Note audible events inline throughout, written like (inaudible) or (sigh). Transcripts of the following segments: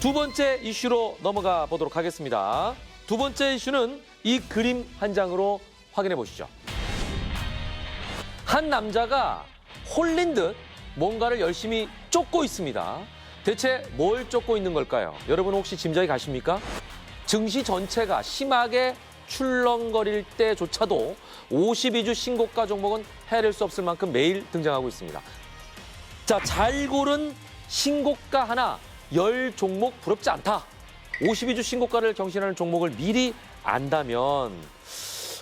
두 번째 이슈로 넘어가 보도록 하겠습니다. 두 번째 이슈는 이 그림 한 장으로 확인해 보시죠. 한 남자가 홀린 듯 뭔가를 열심히 쫓고 있습니다. 대체 뭘 쫓고 있는 걸까요? 여러분 혹시 짐작이 가십니까? 증시 전체가 심하게 출렁거릴 때조차도 52주 신고가 종목은 헤아릴 수 없을 만큼 매일 등장하고 있습니다. 자, 잘 고른 신고가 하나, 열 종목 부럽지 않다. 52주 신고가를 경신하는 종목을 미리 안다면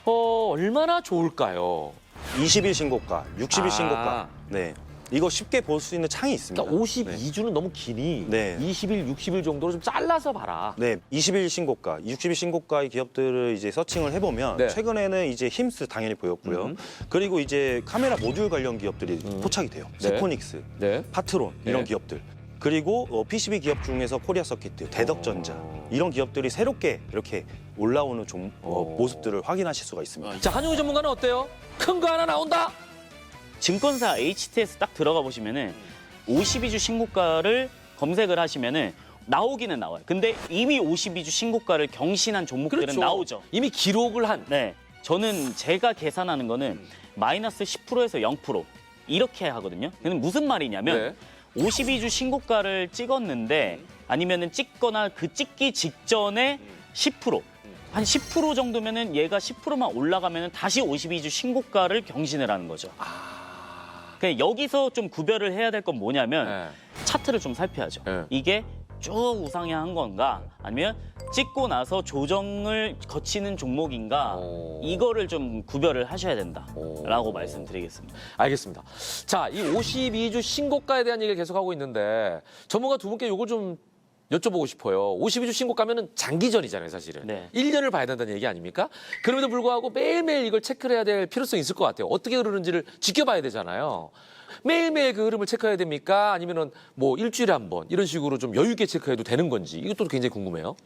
어, 얼마나 좋을까요? 20일 신고가, 60일 아. 신고가. 네. 이거 쉽게 볼 수 있는 창이 있습니다. 그러니까 52주는 너무 기니 네. 20일, 60일 정도로 좀 잘라서 봐라. 네, 20일 신고가, 60일 신고가의 기업들을 이제 서칭을 해보면 네. 최근에는 이제 힘스 당연히 보였고요. 음. 그리고 이제 카메라 모듈 관련 기업들이 음. 포착이 돼요. 네. 세코닉스, 네. 파트론 이런 네. 기업들. 그리고 어, PCB 기업 중에서 코리아 서키트, 대덕전자 어. 이런 기업들이 새롭게 이렇게 올라오는 좀 어, 어. 모습들을 확인하실 수가 있습니다. 자, 한용희 전문가는 어때요? 큰 거 하나 나온다. 증권사 HTS 딱 들어가 보시면은 52주 신고가를 검색을 하시면은 나오기는 나와요. 근데 이미 52주 신고가를 경신한 종목들은 그렇죠. 나오죠. 이미 기록을 한. 네. 저는 제가 계산하는 거는 마이너스 10%에서 0% 이렇게 하거든요. 근데 무슨 말이냐면 네. 52주 신고가를 찍었는데 아니면은 찍거나 그 찍기 직전에 10%. 한 10% 정도면은 얘가 10%만 올라가면은 다시 52주 신고가를 경신을 하는 거죠. 아. 그냥 여기서 좀 구별을 해야 될 건 뭐냐면 네. 차트를 좀 살펴야죠. 네. 이게 쭉 우상향한 건가 아니면 찍고 나서 조정을 거치는 종목인가 오. 이거를 좀 구별을 하셔야 된다라고 오. 말씀드리겠습니다. 알겠습니다. 자, 이 52주 신고가에 대한 얘기를 계속하고 있는데 전문가 두 분께 요걸 좀 여쭤보고 싶어요. 52주 신고 가면은 장기전이잖아요, 사실은. 네. 1년을 봐야 된다는 얘기 아닙니까? 그럼에도 불구하고 매일매일 이걸 체크를 해야 될 필요성이 있을 것 같아요. 어떻게 흐르는지를 지켜봐야 되잖아요. 매일매일 그 흐름을 체크해야 됩니까? 아니면은 뭐 일주일에 한 번 이런 식으로 좀 여유 있게 체크해도 되는 건지 이것도 굉장히 궁금해요.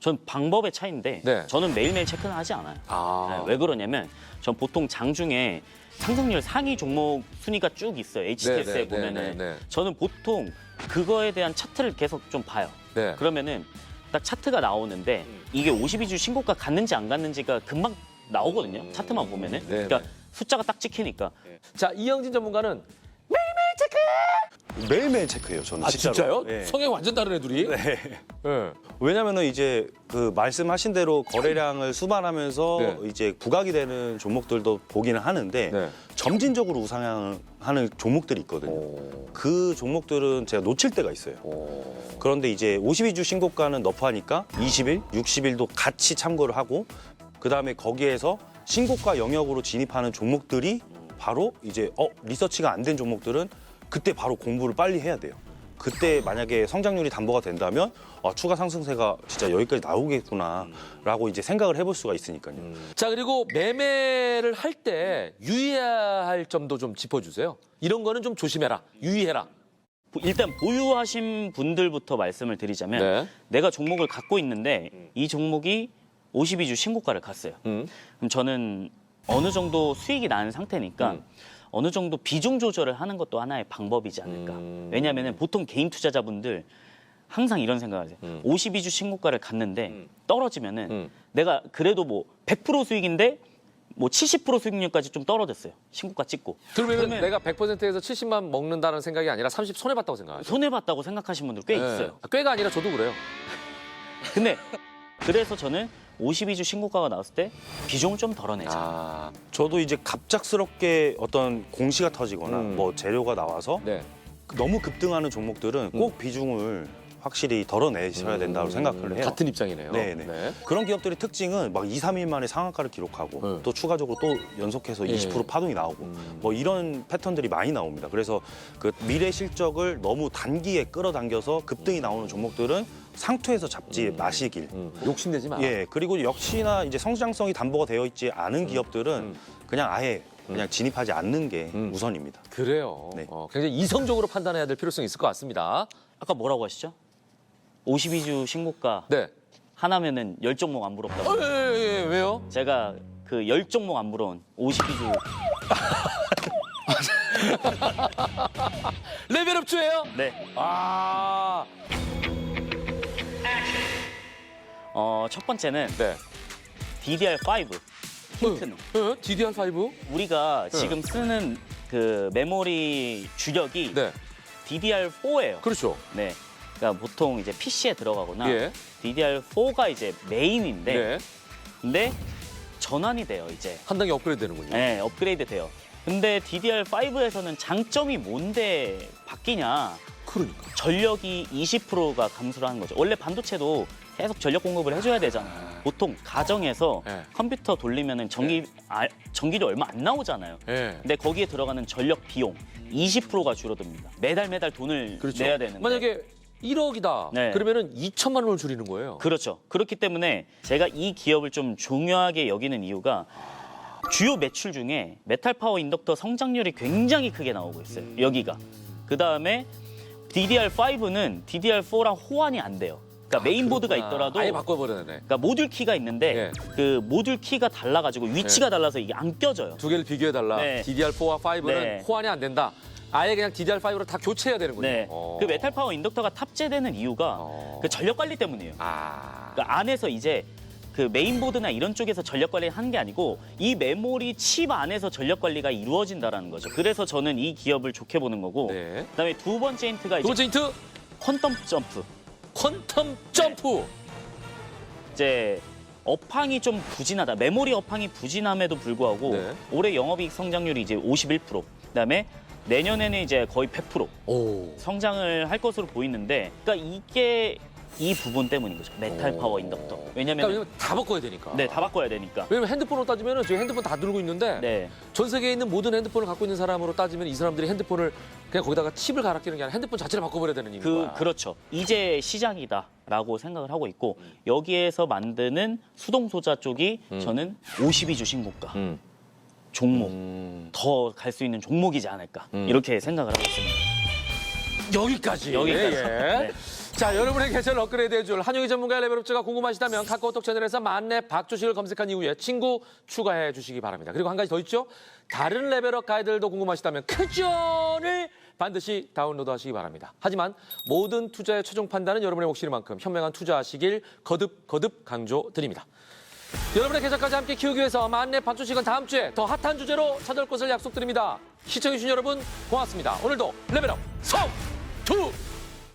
전 방법의 차이인데 네. 저는 매일매일 체크는 하지 않아요. 아. 네, 왜 그러냐면 전 보통 장중에 상승률 상위 종목 순위가 쭉 있어요. HTS에 네, 네, 보면은 네, 네, 네. 저는 보통 그거에 대한 차트를 계속 좀 봐요. 네. 그러면은 딱 차트가 나오는데 이게 52주 신고가 갔는지 안 갔는지가 금방 나오거든요. 차트만 보면은. 네, 그러니까 네. 숫자가 딱 찍히니까. 자, 이영진 전문가는 매일매일 체크 해요, 저는. 아. 진짜요? 네. 성향이 완전 다른 애들이? 네. 네. 왜냐면은 이제 그 말씀하신 대로 거래량을 수반하면서 네. 이제 부각이 되는 종목들도 보기는 하는데 네. 점진적으로 우상향하는 종목들이 있거든요. 오. 그 종목들은 제가 놓칠 때가 있어요. 오. 그런데 이제 52주 신고가는 너프하니까 20일, 60일도 같이 참고를 하고 그 다음에 거기에서 신고가 영역으로 진입하는 종목들이 바로 이제 어 리서치가 안 된 종목들은 그때 바로 공부를 빨리 해야 돼요. 그때 만약에 성장률이 담보가 된다면 아, 추가 상승세가 진짜 여기까지 나오겠구나라고 이제 생각을 해볼 수가 있으니까요. 자 그리고 매매를 할 때 유의해야 할 점도 좀 짚어주세요. 이런 거는 좀 조심해라, 유의해라. 보- 일단 보유하신 분들부터 말씀을 드리자면 네. 내가 종목을 갖고 있는데 이 종목이 52주 신고가를 갔어요. 음. 그럼 저는 어느 정도 수익이 나는 상태니까 음. 어느 정도 비중 조절을 하는 것도 하나의 방법이지 않을까. 음. 왜냐하면 보통 개인 투자자분들 항상 이런 생각하세요. 음. 52주 신고가를 갔는데 떨어지면은 음. 내가 그래도 뭐 100% 수익인데 뭐 70% 수익률까지 좀 떨어졌어요. 신고가 찍고. 그러면- 내가 100%에서 70만 먹는다는 생각이 아니라 30 손해 봤다고 생각하죠. 손해 봤다고 생각하시는 분들 꽤 네. 있어요. 아, 꽤가 아니라 저도 그래요. 근데 그래서 저는 52주 신고가가 나왔을 때 비중을 좀 덜어내자. 아, 저도 이제 갑작스럽게 어떤 공시가 터지거나 음. 뭐 재료가 나와서 네. 너무 급등하는 종목들은 꼭 비중을 확실히 덜어내셔야 된다고 생각을 해요. 같은 입장이네요. 네 네. 네. 그런 기업들의 특징은 막 2, 3일 만에 상한가를 기록하고 네. 또 추가적으로 또 연속해서 예. 20% 파동이 나오고 음. 뭐 이런 패턴들이 많이 나옵니다. 그래서 그 미래 실적을 너무 단기에 끌어당겨서 급등이 나오는 종목들은 상투에서 잡지 마시길. 음, 욕심내지 마. 예, 그리고 역시나 이제 성장성이 담보가 되어 있지 않은 기업들은 음. 그냥 아예 그냥 진입하지 않는 게 음. 우선입니다. 그래요. 네. 어, 굉장히 이성적으로 판단해야 될 필요성이 있을 것 같습니다. 아까 뭐라고 하시죠? 52주 신고가 네. 하나면은 열 종목 안 부럽다고. 어, 예, 예, 예, 왜요? 제가 그 열 종목 안 부러운 52주 레벨업주예요? 네. 아. 어, 첫 번째는 네. DDR5 힌트는 어, DDR5? 우리가 네. 지금 쓰는 그 메모리 주력이 네. DDR4예요. 그렇죠. 네. 그러니까 보통 이제 PC에 들어가거나 예. DDR4가 이제 메인인데 네. 근데 전환이 돼요, 이제. 한 단계 업그레이드 되는군요. 네, 업그레이드 돼요. 근데 DDR5에서는 장점이 뭔데 바뀌냐? 그러니까. 전력이 20%가 감소를 하는 거죠. 원래 반도체도 계속 전력 공급을 해줘야 되잖아요. 보통 가정에서 네. 컴퓨터 돌리면은 전기 아, 전기료 얼마 안 나오잖아요. 예. 근데 거기에 들어가는 전력 비용 20%가 줄어듭니다. 매달 매달 돈을 내야 되는데. 그렇죠. 만약에 1억이다. 네. 그러면은 2천만 원을 줄이는 거예요. 그렇죠. 그렇기 때문에 제가 이 기업을 좀 중요하게 여기는 이유가 주요 매출 중에 메탈 파워 인덕터 성장률이 굉장히 크게 나오고 있어요. 여기가. 그 다음에 DDR5는 DDR4랑 호환이 안 돼요. 그러니까 메인 보드가 그렇구나. 있더라도 아예 바꿔버리네. 그러니까 모듈 키가 있는데 예. 그 모듈 키가 달라가지고 위치가 달라서 이게 안 껴져요. 두 개를 비교해 달라. 네. DDR4와 5는 네. 호환이 안 된다. 아예 그냥 DDR5로 다 교체해야 되는군요. 네. 어. 그 메탈 파워 인덕터가 탑재되는 이유가 어. 그 전력 관리 때문이에요. 아. 그러니까 안에서 이제 그 메인보드나 이런 쪽에서 전력 관리를 하는 게 아니고 이 메모리 칩 안에서 전력 관리가 이루어진다라는 거죠. 그래서 저는 이 기업을 좋게 보는 거고 네. 그다음에 두 번째 힌트가 두 이제 번째 힌트. 퀀텀 점프. 퀀텀 점프. 이제 업황이 좀 부진하다. 메모리 업황이 부진함에도 불구하고 네. 올해 영업이익 성장률이 이제 51%. 그다음에 내년에는 이제 거의 100% 오. 성장을 할 것으로 보이는데 그러니까 이게 이 부분 때문인 거죠. 메탈 파워 인덕터. 그러니까 왜냐면 왜냐면 다 바꿔야 되니까. 네, 다 바꿔야 되니까. 왜냐면 핸드폰으로 따지면은 지금 핸드폰 다 들고 있는데 네. 전 세계에 있는 모든 핸드폰을 갖고 있는 사람으로 따지면 이 사람들이 핸드폰을 그냥 거기다가 칩을 갈아 끼는 게 아니라 핸드폰 자체를 바꿔버려야 되는 그 이유가. 그렇죠. 이제 시작이다라고 생각을 하고 있고 여기에서 만드는 수동 소자 쪽이 저는 52주 신고가 음. 종목 음. 더갈 수 있는 종목이지 않을까 음. 이렇게 생각을 하고 있습니다. 여기까지. 여기까지. 예. (laughs) 네. 자, 여러분의 계좌를 업그레이드 해줄 한용희 전문가의 레벨업즈가 궁금하시다면 카카오톡 채널에서 만내 박주식을 검색한 이후에 친구 추가해 주시기 바랍니다. 그리고 한 가지 더 있죠. 다른 레벨업 가이드들도 궁금하시다면 크존을 반드시 다운로드 하시기 바랍니다. 하지만 모든 투자의 최종 판단은 여러분의 몫이만큼 현명한 투자하시길 거듭 거듭 강조드립니다. 여러분의 계좌까지 함께 키우기 위해서 만내 박주식은 다음 주에 더 핫한 주제로 찾아올 것을 약속드립니다. 시청해주신 여러분 고맙습니다. 오늘도 레벨업 성 투!